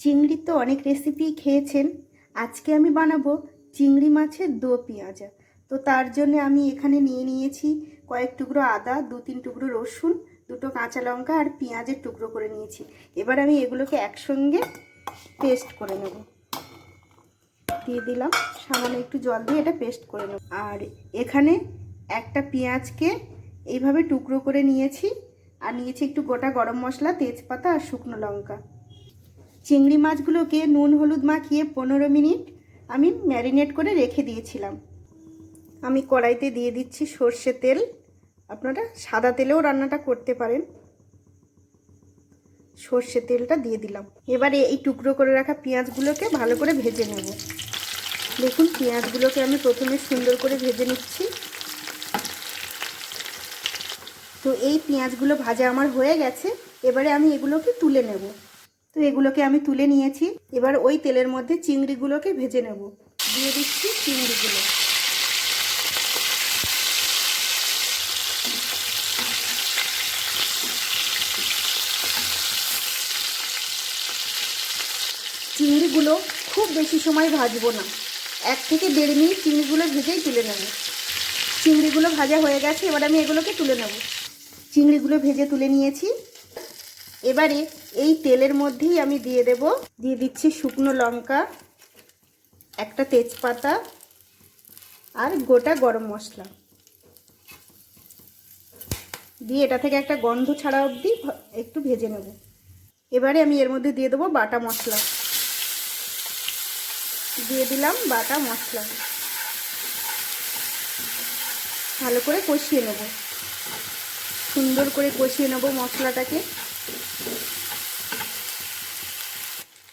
চিংড়ির তো অনেক রেসিপি খেয়েছেন। আজকে আমি বানাবো চিংড়ি মাছের দো পেঁয়াজা। তো তার জন্য আমি এখানে নিয়ে নিয়েছি কয়েক টুকরো আদা, দু তিন টুকরো রসুন, দুটো কাঁচা লঙ্কা আর পেঁয়াজের টুকরো করে নিয়েছি। এবার আমি এগুলোকে একসঙ্গে পেস্ট করে নেব। দিয়ে দিলাম, সামান্য একটু জল দিয়ে এটা পেস্ট করে নেব। আর এখানে একটা পেঁয়াজকে এইভাবে টুকরো করে নিয়েছি। আর নিয়েছি একটু গোটা গরম মশলা, তেজপাতা আর শুকনো লঙ্কা। চিংড়ি মাছগুলোকে নুন হলুদ মাখিয়ে পনেরো মিনিট আমি ম্যারিনেট করে রেখে দিয়েছিলাম। আমি কড়াইতে দিয়ে দিচ্ছি সর্ষে তেল। আপনারা সাদা তেলেও রান্নাটা করতে পারেন। সর্ষে তেলটা দিয়ে দিলাম। এবারে এই টুকরো করে রাখা পেঁয়াজগুলোকে ভালো করে ভেজে নেব। দেখুন, পেঁয়াজগুলোকে আমি প্রথমে সুন্দর করে ভেজে নিচ্ছি। তো এই পেঁয়াজগুলো ভাজা আমার হয়ে গেছে। এবারে আমি এগুলোকে তুলে নেব। তো এগুলোকে আমি তুলে নিয়েছি। এবার ওই তেলের মধ্যে চিংড়িগুলোকে ভেজে নেব। দিয়ে দিচ্ছি চিংড়িগুলো। চিংড়িগুলো খুব বেশি সময় ভাজবো না। এক থেকে দেড় মিনিট চিংড়িগুলো ভেজেই তুলে নেব। চিংড়িগুলো ভাজা হয়ে গেছে, এবার আমি এগুলোকে তুলে নেব। চিংড়িগুলো ভেজে তুলে নিয়েছি। এবারে এই তেলের মধ্যেই আমি দিয়ে দেব, দিয়ে দিচ্ছি শুকনো লঙ্কা, একটা তেজপাতা আর গোটা গরম মশলা। দিয়ে এটা থেকে একটা গন্ধ ছাড়া অবধি একটু ভেজে নেব। এবারে আমি এর মধ্যে দিয়ে দেবো বাটা মশলা। দিয়ে দিলাম বাটা মশলা। ভালো করে কষিয়ে নেব। সুন্দর করে কষিয়ে নেব মশলাটাকে।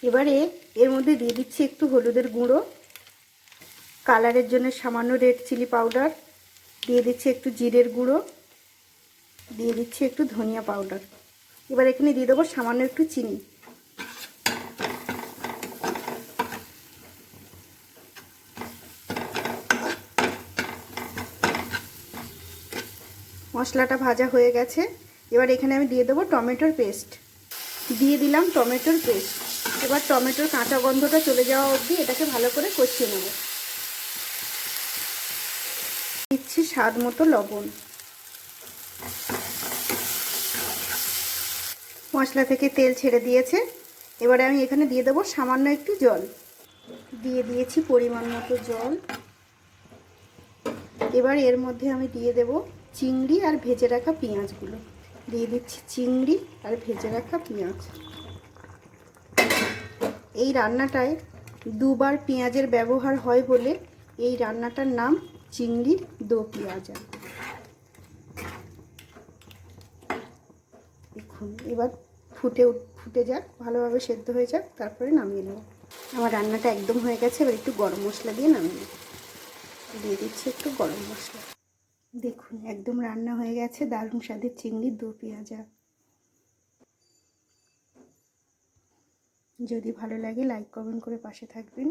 এবারে এর মধ্যে দিয়ে দিচ্ছি একটু হলুদের গুঁড়ো, কালারের জন্য সামান্য রেড চিলি পাউডার, দিয়ে দিচ্ছি একটু জিরের গুঁড়ো, দিয়ে দিচ্ছি একটু ধনিয়া পাউডার। এবার এখানে দিয়ে দেবো সামান্য একটু চিনি। মশলাটা ভাজা হয়ে গেছে। এবার এখানে আমি দিয়ে দেবো টমেটোর পেস্ট। দিয়ে দিলাম টমেটোর পেস্ট। এবার টমেটোর কাঁচা গন্ধটা চলে যাওয়া অবধি এটাকে ভালো করে কষিয়ে নেব। দিচ্ছি স্বাদ মতো লবণ। মশলা থেকে তেল ছেড়ে দিয়েছে। এবারে আমি এখানে দিয়ে দেবো সামান্য একটু জল। দিয়ে দিয়েছি পরিমাণ মতো জল। এবার এর মধ্যে আমি দিয়ে দেব চিংড়ি আর ভেজে রাখা পেঁয়াজগুলো। দিয়ে দিচ্ছি চিংড়ি আর ভেজে রাখা পেঁয়াজ। এই রান্নাটায় দুবার পেঁয়াজের ব্যবহার হয় বলে এই রান্নাটার নাম চিংড়ির দো পেঁয়াজা। দেখুন, এবার ফুটে ফুটে যাক, ভালোভাবে সেদ্ধ হয়ে যাক, তারপরে নামিয়ে নেব। আমার রান্নাটা একদম হয়ে গেছে, এবার একটু গরম মশলা দিয়ে নামিয়ে দিয়ে দিচ্ছি একটু গরম মশলা। দেখুন, একদম রান্না হয়ে গেছে, দারুণ স্বাদের চিংড়ির দু পেঁয়াজা। যদি ভালো লাগে, লাইক, কমেন্ট করে পাশে থাকবেন।